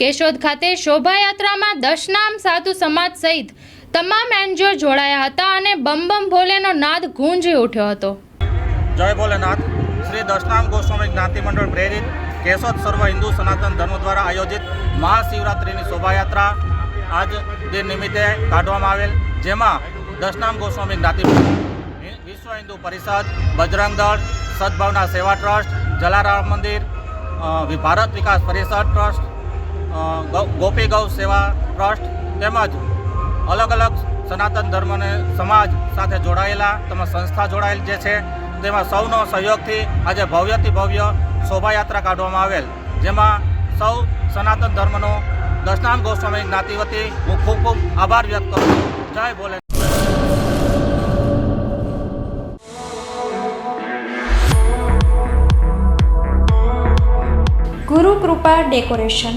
કેશોદ ખાતે શોભાયાત્રામાં દશનામ સાધુ સમાજ સહિત તમામ એનજીઓ જોડાયા હતા અને બમ બમ ભોલેનો નાદ ગુંજી ઉઠ્યો હતો. જય ભોલેનાથ. શ્રી દશનામ ગોસ્વામી જ્ઞાતિ મંડળ પ્રેરિત કેશોદ સર્વ હિન્દુ સનાતન ધર્મ દ્વારા આયોજિત મહાશિવરાત્રિની શોભાયાત્રા આજ દિન નિમિત્તે કાઢવામાં આવેલ, જેમાં દશનામ ગોસ્વામી જ્ઞાતિ વિશ્વ હિન્દુ પરિષદ, બજરંગ દળ, સદભાવના સેવા ટ્રસ્ટ, જલારામ મંદિર ભારત વિકાસ પરિષદ ટ્રસ્ટ ગોપી ગૌ સેવા ટ્રસ્ટ તેમજ અલગ અલગ સનાતન ધર્મને સમાજ સાથે જોડાયેલા, તેમજ સંસ્થા જોડાયેલ જે છે, તેમાં સૌનો સહયોગથી આજે ભવ્યથી ભવ્ય શોભાયાત્રા કાઢવામાં આવેલ, જેમાં સૌ સનાતન ધર્મનો દશનામ ગોસ્વામી જ્ઞાતિ વતી હું ખૂબ ખૂબ આભાર વ્યક્ત કરું જય ભોલે ગુરુ કૃપા ડેકોરેશન.